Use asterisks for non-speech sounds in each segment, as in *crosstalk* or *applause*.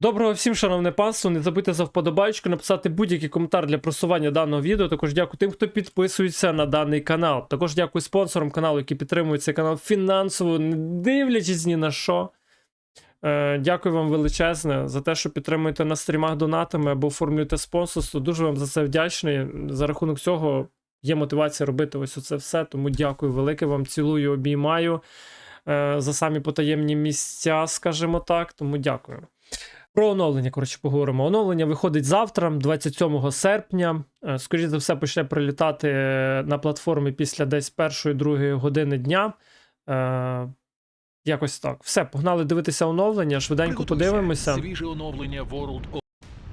Доброго всім, шановне панство. Не забудьте за вподобайку, написати будь-який коментар для просування даного відео. Також дякую тим, хто підписується на даний канал. Також дякую спонсорам каналу, які підтримують цей канал фінансово, не дивлячись ні на що. Е, дякую вам величезне за те, що підтримуєте на стрімах донатами або оформлюєте спонсорство. Дуже вам за це вдячний. За рахунок цього є мотивація робити ось оце все. Тому дякую велике вам, цілую, обіймаю е, за самі потаємні місця, скажімо так. Тому дякую. Про оновлення, коротше, поговоримо. Оновлення виходить завтра, 27 серпня. Е, Скоріше за все, почне прилітати е, на платформі після десь першої-другої години дня. Е, Якось так. Все, погнали дивитися оновлення. Швиденько подивимося. Свіже оновлення World of...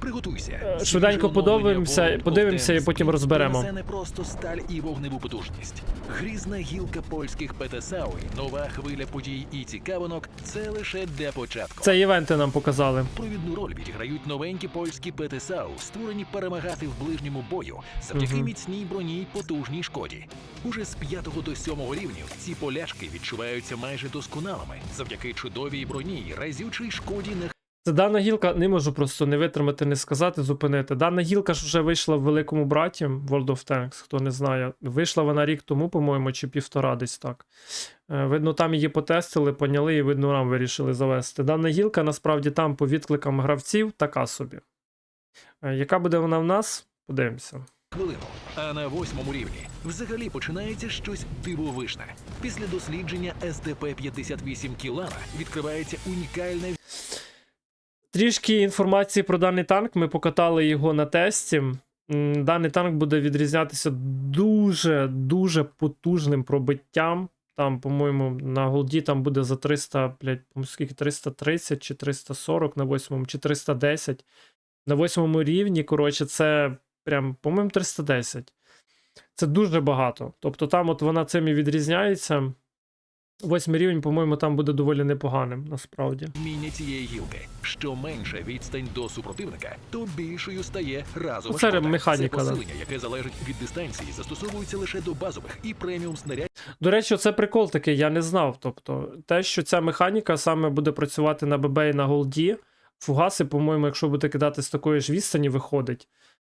Приготуйся. Е, швиденько подивимося- подивимося і потім розберемо. Принесе не просто сталь і вогневу потужність. Грізна гілка польських ПТСАУ, нова хвиля подій і цікавинок – це лише для початку. Це івенти нам показали. Провідну роль відіграють новенькі польські ПТСАУ, створені перемагати в ближньому бою завдяки міцній броні й потужній шкоді. Уже з 5 до 7 рівнів ці поляшки відчуваються майже досконалими завдяки чудовій броні й разючій шкоді на Це дана гілка, не можу просто не витримати, не сказати, зупинити. Дана гілка ж вже вийшла в великому браті World of Tanks, хто не знає. Вийшла вона рік тому, по-моєму, чи півтора десь так. Е, Видно, там її потестили, поняли і видно, нам вирішили завести. Дана гілка насправді там по відкликам гравців така собі. Е, Яка буде вона в нас? Подивимося. хвилину. А на восьмому рівні взагалі починається щось дивовижне. Після дослідження СТП-58 Кілана відкривається унікальна Трішки інформації про даний танк. Ми покатали його на тесті. Даний танк буде відрізнятися дуже дуже потужним пробиттям. Там, по-моєму, на голді там буде за 300, блядь, скільки 330 чи 340 на восьмому, чи 310. На восьмому рівні, коротше, це прям, по-моєму, 310. Це дуже багато. Тобто там от вона цим і відрізняється. Восьмий рівень, по-моєму, там буде доволі непоганим, насправді. вміння цієї гілки. Що менша відстань до супротивника, то більшою стає разова Це шкода. механіка, Це посилення, яке залежить від дистанції, застосовується лише до базових і преміум снарядів До речі, це прикол такий, я не знав. Тобто, те, що ця механіка саме буде працювати на ББ і на голді, фугаси, по-моєму, якщо буде кидати з такої ж відстані, виходить.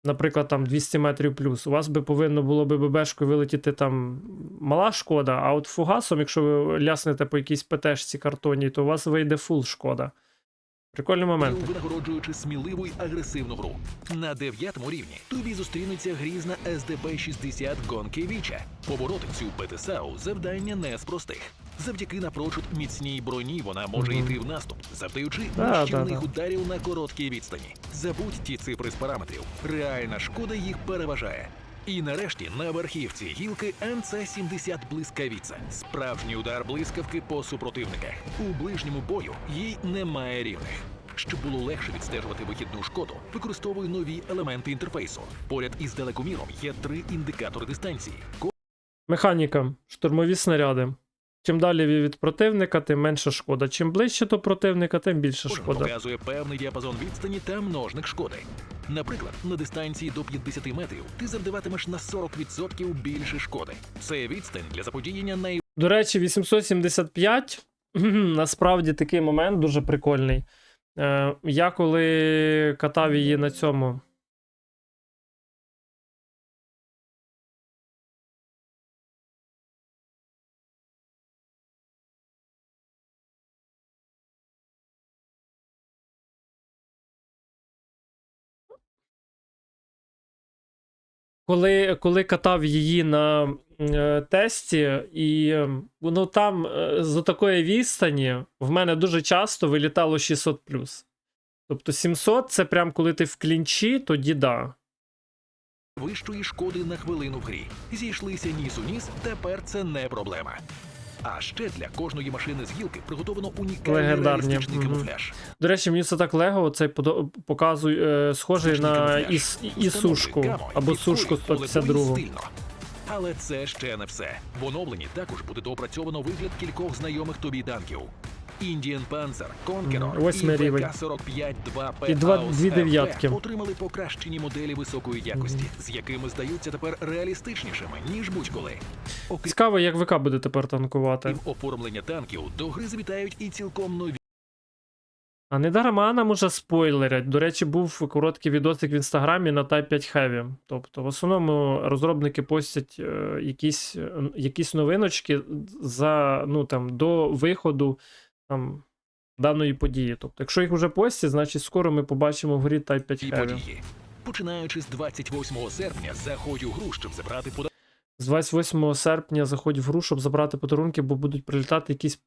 Наприклад, там 200 метрів плюс. У вас би повинно було би ББшкою вилетіти там мала шкода, а от фугасом, якщо ви ляснете по якійсь ПТшці картоні, то у вас вийде фул шкода. Прикольний момент. винагороджуючи сміливу й агресивну гру. На дев'ятому рівні тобі зустрінеться грізна СДП-60 Гонки Віча. Побороти цю ПТСАУ завдання не з простих. Завдяки напрочуд міцній броні вона може Мгм. йти в наступ, завдаючи Да, нищівних да, да. ударів на короткій відстані. Забудь ті цифри з параметрів. Реальна шкода їх переважає. І нарешті на верхівці гілки МЦ-70 блискавіця. Справжній удар блискавки по супротивниках. У ближньому бою їй немає рівних. Щоб було легше відстежувати вихідну шкоду, використовуй нові елементи інтерфейсу. Поряд із далекоміром є три індикатори дистанції. Механіка, штурмові снаряди. Чим далі від противника, тим менша шкода. Чим ближче до противника, тим більше Кожен шкода. показує певний діапазон відстані та множник шкоди. Наприклад, на дистанції до 50 метрів ти завдаватимеш на 40% більше шкоди. Це відстань для заподіяння най... До речі, 875 *clears throat* насправді такий момент дуже прикольний. Е, я коли катав її на цьому. Коли, коли катав її на е, тесті, і е, ну там е, з такої відстані в мене дуже часто вилітало 600 Тобто 700 це прям коли ти в клінчі, тоді да. вищої шкоди на хвилину в грі. Зійшлися ніс у ніс, тепер це не проблема. А ще для кожної машини з гілки приготовано унікальний Легендарні, реалістичний камуфляж. До речі, мені це так лего, цей подо- показує, е, схожий на камуфляж. іс, ісушку або сушку полетуй 152. стильно. Але це ще не все. В оновленні також буде доопрацьовано вигляд кількох знайомих тобі танків. Indian Panzer, Conqueror восьмий і рівень. ВК-45-2П І два- дві дев'ятки. отримали покращені моделі високої якості, з якими здаються тепер реалістичнішими, ніж будь-коли. Окрім Цікаво, як ВК буде тепер танкувати. оформлення танків, до гри завітають і цілком нові А не дарма нам уже спойлерять. До речі, був короткий відосик в інстаграмі на Type 5 Heavy. Тобто, в основному розробники постять е, якісь, е, якісь новиночки за, ну, там, до виходу там, даної події. Тобто, якщо їх вже постять, значить скоро ми побачимо в грі Type 5 Heavy. Починаючи з 28 серпня, заходь у гру, щоб забрати подарунки З 28 серпня заходь в гру, щоб забрати подарунки, бо будуть прилітати якісь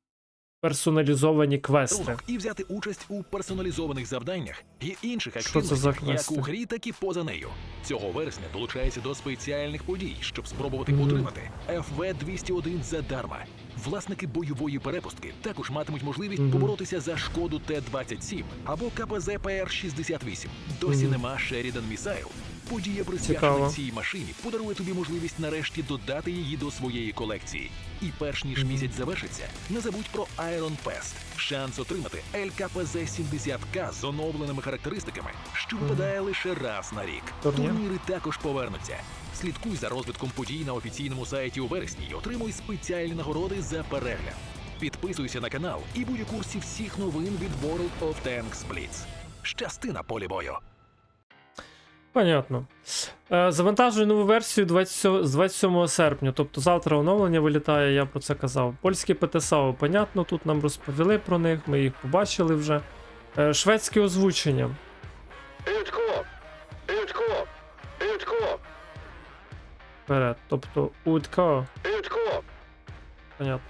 персоналізовані квести. і взяти участь у персоналізованих завданнях і інших активностях, як у грі, так і поза нею. Цього вересня долучається до спеціальних подій, щоб спробувати Мгм. отримати FV 201 задарма. Власники бойової перепустки також матимуть можливість Мгм. поборотися за шкоду Т-27 або КПЗ ПР-68. Досі Мгм. нема Sheridan Missile. Подія Цікаво. присвячена цій машині подарує тобі можливість нарешті додати її до своєї колекції. І перш ніж місяць завершиться, не забудь про Iron Fest. Шанс отримати LKPZ 70К з оновленими характеристиками, що випадає лише раз на рік. Турнір? Турніри також повернуться. Слідкуй за розвитком подій на офіційному сайті у вересні і отримуй спеціальні нагороди за перегляд. Підписуйся на канал і будь у курсі всіх новин від World of Tanks Blitz. Щасти на полі бою! Понятно. Е, Завантажую нову версію 27, з 27 серпня, тобто завтра оновлення вилітає, я про це казав. Польські ПТСАУ, понятно, тут нам розповіли про них, ми їх побачили вже. Е, Шведське озвучення. Вперед. Тобто УТК. Понятно.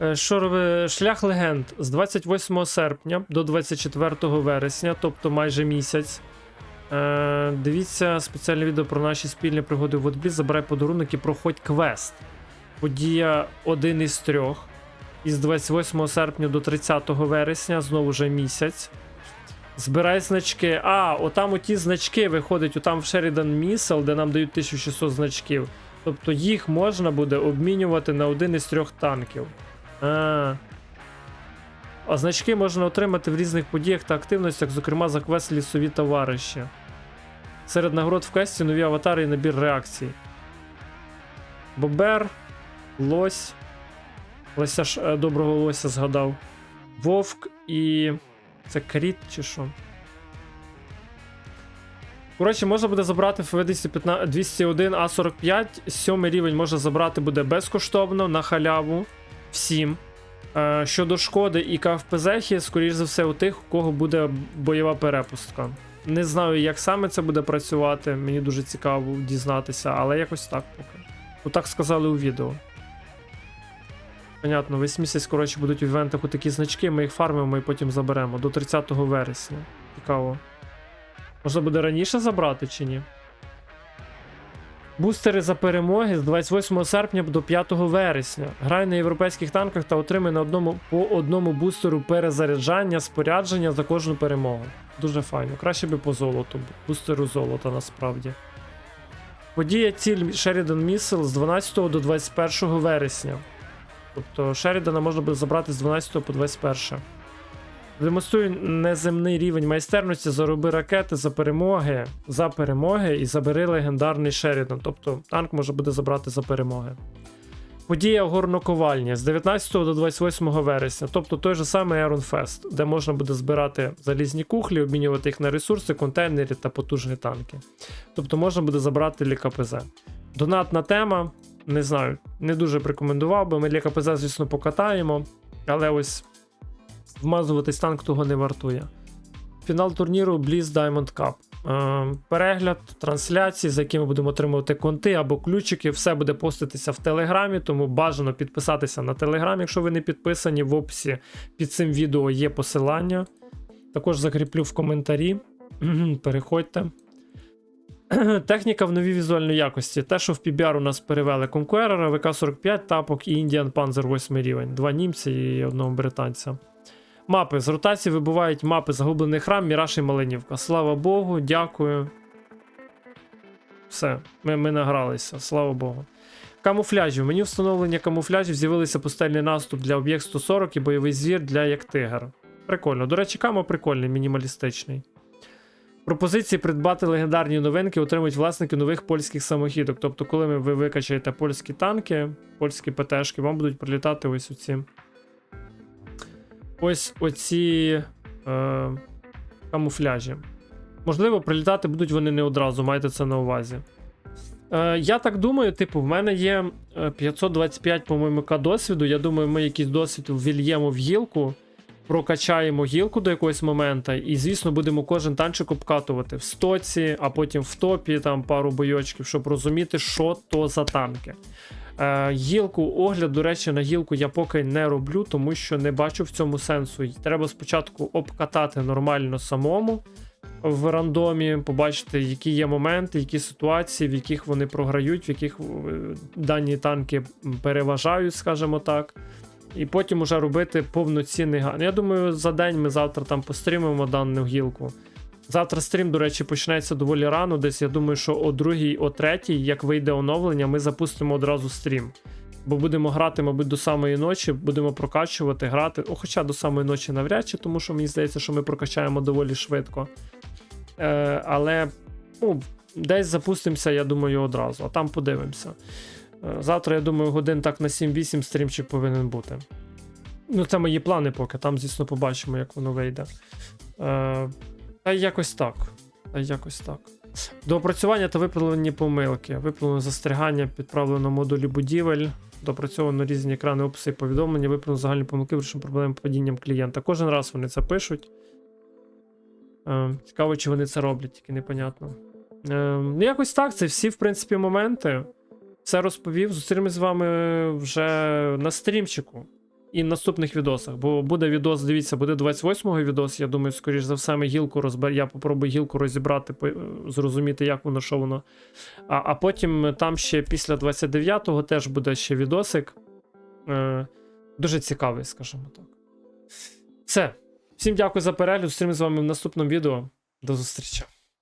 Е, шлях легенд з 28 серпня до 24 вересня, тобто майже місяць. Е, дивіться спеціальне відео про наші спільні пригоди в Водбі. Забирай подарунок і проходь квест. Подія один із трьох. Із 28 серпня до 30 вересня, знову вже місяць. Збирай значки. А, отам оті значки виходять, отам в Sheridan Missile, де нам дають 1600 значків. Тобто їх можна буде обмінювати на один із трьох танків. А. А значки можна отримати в різних подіях та активностях, зокрема за квест лісові товариші. Серед нагород в квесті нові аватари і набір реакцій. Бобер, Лось. Лося ж е, доброго лося згадав. Вовк і. Це кріт чи що? Коротше, можна буде забрати ФВ 201 А45. Сьомий рівень можна забрати буде безкоштовно на халяву всім. Е, щодо шкоди і КФПЗ, скоріш за все, у тих, у кого буде бойова перепустка. Не знаю, як саме це буде працювати, мені дуже цікаво дізнатися, але якось так поки. Отак сказали у відео. Понятно, весь місяць, коротше, будуть в івентах такі значки, ми їх фармимо і потім заберемо до 30 вересня. Цікаво. Можна буде раніше забрати чи ні? Бустери за перемоги з 28 серпня до 5 вересня. Грай на європейських танках та отримай на одному по одному бустеру перезаряджання, спорядження за кожну перемогу. Дуже файно. Краще би по золоту. Бустеру золота насправді. Подія ціль Sheridan Missile з 12 до 21 вересня. Тобто Шерідана можна буде забрати з 12 по 21. Демонструй неземний рівень майстерності, зароби ракети за перемоги, за перемоги і забери легендарний Шерідан. Тобто танк може буде забрати за перемоги. Подія горноковальня з 19 до 28 вересня, тобто той же самий Iron Fest, де можна буде збирати залізні кухлі, обмінювати їх на ресурси, контейнери та потужні танки. Тобто можна буде забрати лікапз. Донатна тема. Не знаю, не дуже б рекомендував би. Ми для КПЗ, звісно, покатаємо, але ось вмазуватись танк того не вартує. Фінал турніру Blizz Diamond Cup. Перегляд, трансляції, за якими будемо отримувати конти або ключики. Все буде поститися в Телеграмі, тому бажано підписатися на Телеграм, якщо ви не підписані. В описі під цим відео є посилання. Також закріплю в коментарі. Переходьте. Техніка в новій візуальній якості. Те, що в PBR у нас перевели Conqueror, ВК-45, тапок і Indian Panzer 8 рівень. Два німці і одного британця. Мапи. З ротації вибувають мапи Загублений храм, Міраж і Малинівка. Слава Богу, дякую. Все, ми, ми награлися, слава Богу. Камуфляжі. В меню встановлення камуфляжів з'явилися пустельний наступ для об'єкт 140 і бойовий звір для як тигр. Прикольно. До речі, камо прикольний, мінімалістичний. Пропозиції придбати легендарні новинки отримують власники нових польських самохідок. Тобто, коли ви ви викачаєте польські танки, польські ПТшки, вам будуть прилітати ось оці. Ось оці е, камуфляжі. Можливо, прилітати будуть вони не одразу, майте це на увазі. Е, я так думаю, типу, в мене є е, 525, по-моєму, К досвіду. Я думаю, ми якийсь досвід ввільємо в гілку, прокачаємо гілку до якогось моменту, і, звісно, будемо кожен танчик обкатувати в стоці, а потім в топі там пару бойочків, щоб розуміти, що то за танки. Е, гілку, огляд, до речі, на гілку я поки не роблю, тому що не бачу в цьому сенсу. Треба спочатку обкатати нормально самому в рандомі, побачити, які є моменти, які ситуації, в яких вони програють, в яких е, дані танки переважають, скажімо так. І потім уже робити повноцінний ган. Я думаю, за день ми завтра там пострімимо дану гілку. Завтра стрім, до речі, почнеться доволі рано. Десь я думаю, що о другій, о третій, як вийде оновлення, ми запустимо одразу стрім. Бо будемо грати, мабуть, до самої ночі, будемо прокачувати, грати. О, хоча до самої ночі навряд чи, тому що мені здається, що ми прокачаємо доволі швидко. Е, але ну, десь запустимося, я думаю, одразу, а там подивимося. Е, завтра, я думаю, годин так на 7-8 стрімчик повинен бути. Ну, це мої плани поки, там, звісно, побачимо, як воно вийде. Е, та якось так. Та якось так. Доопрацювання та виправлені помилки. Виправлено застерігання, підправлено модулі будівель, допрацьовано різні екрани, описи і повідомлення, виправлено загальні помилки, вирішено проблеми падінням клієнта. Кожен раз вони це пишуть. Е, цікаво, чи вони це роблять, тільки непонятно. Е, ну, якось так, це всі, в принципі, моменти. Все розповів. Зустрінемось з вами вже на стрімчику і в наступних відосах. Бо буде відос, дивіться, буде 28-го відос. Я думаю, скоріш за все, ми гілку розбер... Я попробую гілку розібрати, зрозуміти, як воно, що воно. А, а потім там ще після 29-го теж буде ще відосик. Е, дуже цікавий, скажімо так. Все. Всім дякую за перегляд. Зустрінемось з вами в наступному відео. До зустрічі.